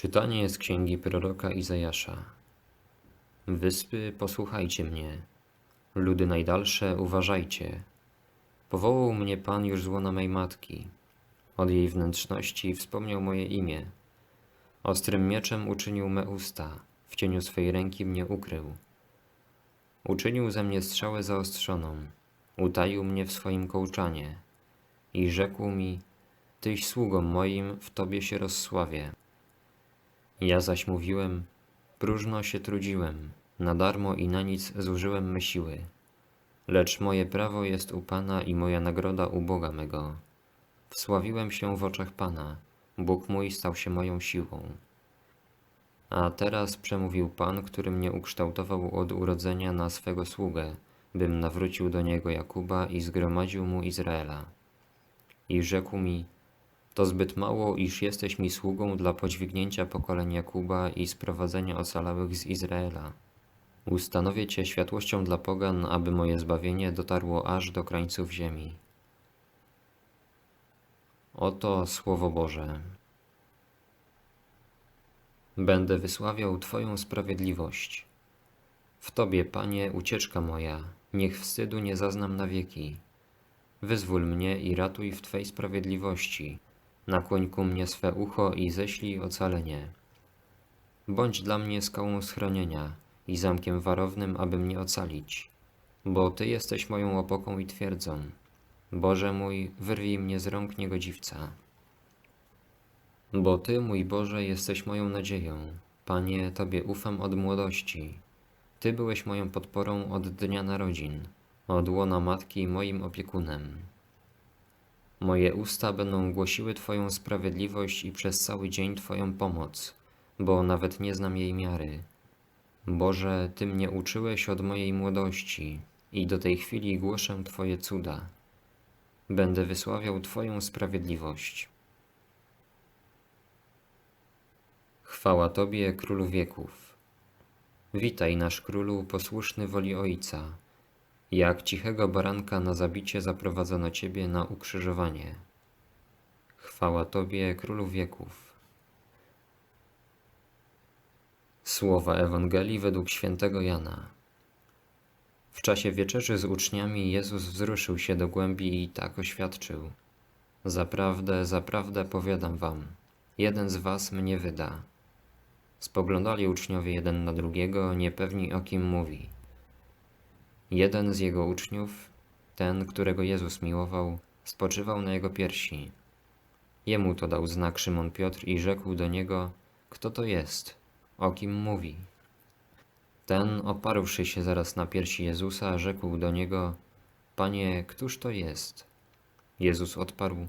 Czytanie z księgi proroka Izajasza. Wyspy, posłuchajcie mnie. Ludy najdalsze, uważajcie. Powołał mnie Pan już z łona mej matki. Od jej wnętrzności wspomniał moje imię. Ostrym mieczem uczynił me usta, w cieniu swej ręki mnie ukrył. Uczynił ze mnie strzałę zaostrzoną, utaił mnie w swoim kołczanie i rzekł mi, Tyś sługą moim, w Tobie się rozsławię. Ja zaś mówiłem, próżno się trudziłem, na darmo i na nic zużyłem me siły. Lecz moje prawo jest u Pana i moja nagroda u Boga mego. Wsławiłem się w oczach Pana, Bóg mój stał się moją siłą. A teraz przemówił Pan, który mnie ukształtował od urodzenia na swego sługę, bym nawrócił do niego Jakuba i zgromadził mu Izraela. I rzekł mi, to zbyt mało, iż jesteś mi sługą dla podźwignięcia pokoleń Jakuba i sprowadzenia ocalałych z Izraela. Ustanowię Cię światłością dla pogan, aby moje zbawienie dotarło aż do krańców ziemi. Oto Słowo Boże. Będę wysławiał Twoją sprawiedliwość. W Tobie, Panie, ucieczka moja, niech wstydu nie zaznam na wieki. Wyzwól mnie i ratuj w Twej sprawiedliwości. Nakłoń ku mnie swe ucho i ześlij ocalenie. Bądź dla mnie skałą schronienia i zamkiem warownym, aby mnie ocalić. Bo Ty jesteś moją opoką i twierdzą. Boże mój, wyrwij mnie z rąk niegodziwca. Bo Ty, mój Boże, jesteś moją nadzieją. Panie, Tobie ufam od młodości. Ty byłeś moją podporą od dnia narodzin, od łona matki moim opiekunem. Moje usta będą głosiły Twoją sprawiedliwość i przez cały dzień Twoją pomoc, bo nawet nie znam jej miary. Boże, Ty mnie uczyłeś od mojej młodości i do tej chwili głoszę Twoje cuda. Będę wysławiał Twoją sprawiedliwość. Chwała Tobie, Królu wieków. Witaj, nasz Królu, posłuszny woli Ojca. Jak cichego baranka na zabicie zaprowadzono Ciebie na ukrzyżowanie. Chwała Tobie, Królu wieków. Słowa Ewangelii według świętego Jana. W czasie wieczerzy z uczniami Jezus wzruszył się do głębi i tak oświadczył. Zaprawdę, zaprawdę powiadam wam, jeden z was mnie wyda. Spoglądali uczniowie jeden na drugiego, niepewni o kim mówi. Jeden z jego uczniów, ten, którego Jezus miłował, spoczywał na jego piersi. Jemu to dał znak Szymon Piotr i rzekł do niego, kto to jest, o kim mówi. Ten, oparłszy się zaraz na piersi Jezusa, rzekł do niego, Panie, któż to jest? Jezus odparł,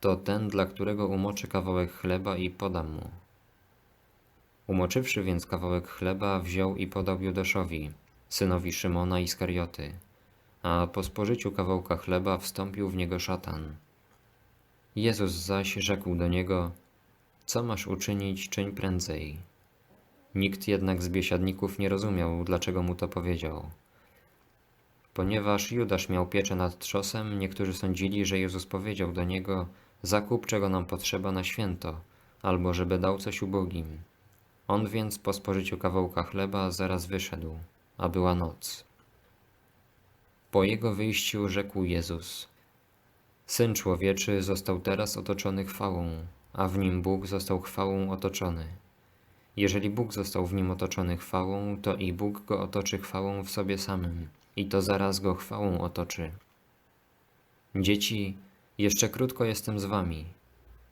to ten, dla którego umoczę kawałek chleba i podam mu. Umoczywszy więc kawałek chleba, wziął i podał Judaszowi, synowi Szymona Iskarioty, a po spożyciu kawałka chleba wstąpił w niego szatan. Jezus zaś rzekł do niego, co masz uczynić, czyń prędzej. Nikt jednak z biesiadników nie rozumiał, dlaczego mu to powiedział. Ponieważ Judasz miał pieczę nad trzosem, niektórzy sądzili, że Jezus powiedział do niego, zakup czego nam potrzeba na święto, albo żeby dał coś ubogim. On więc po spożyciu kawałka chleba zaraz wyszedł, a była noc. Po jego wyjściu rzekł Jezus: Syn człowieczy został teraz otoczony chwałą, a w nim Bóg został chwałą otoczony. Jeżeli Bóg został w nim otoczony chwałą, to i Bóg go otoczy chwałą w sobie samym, i to zaraz go chwałą otoczy. Dzieci, jeszcze krótko jestem z wami.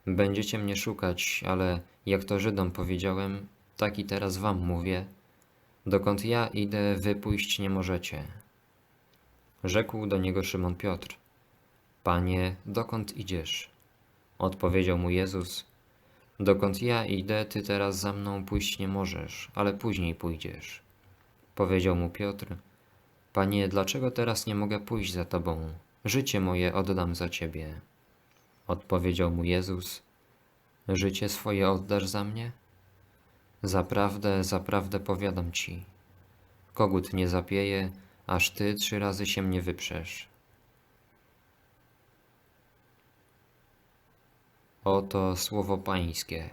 Będziecie mnie szukać, ale jak to Żydom powiedziałem, tak i teraz wam mówię, dokąd ja idę, wy pójść nie możecie. Rzekł do niego Szymon Piotr, Panie, dokąd idziesz? Odpowiedział mu Jezus, dokąd ja idę, ty teraz za mną pójść nie możesz, ale później pójdziesz. Powiedział mu Piotr, Panie, dlaczego teraz nie mogę pójść za Tobą? Życie moje oddam za Ciebie. Odpowiedział mu Jezus, Życie swoje oddasz za mnie? Zaprawdę, zaprawdę powiadam ci, kogut nie zapieje, aż ty trzy razy się mnie wyprzesz. Oto słowo Pańskie.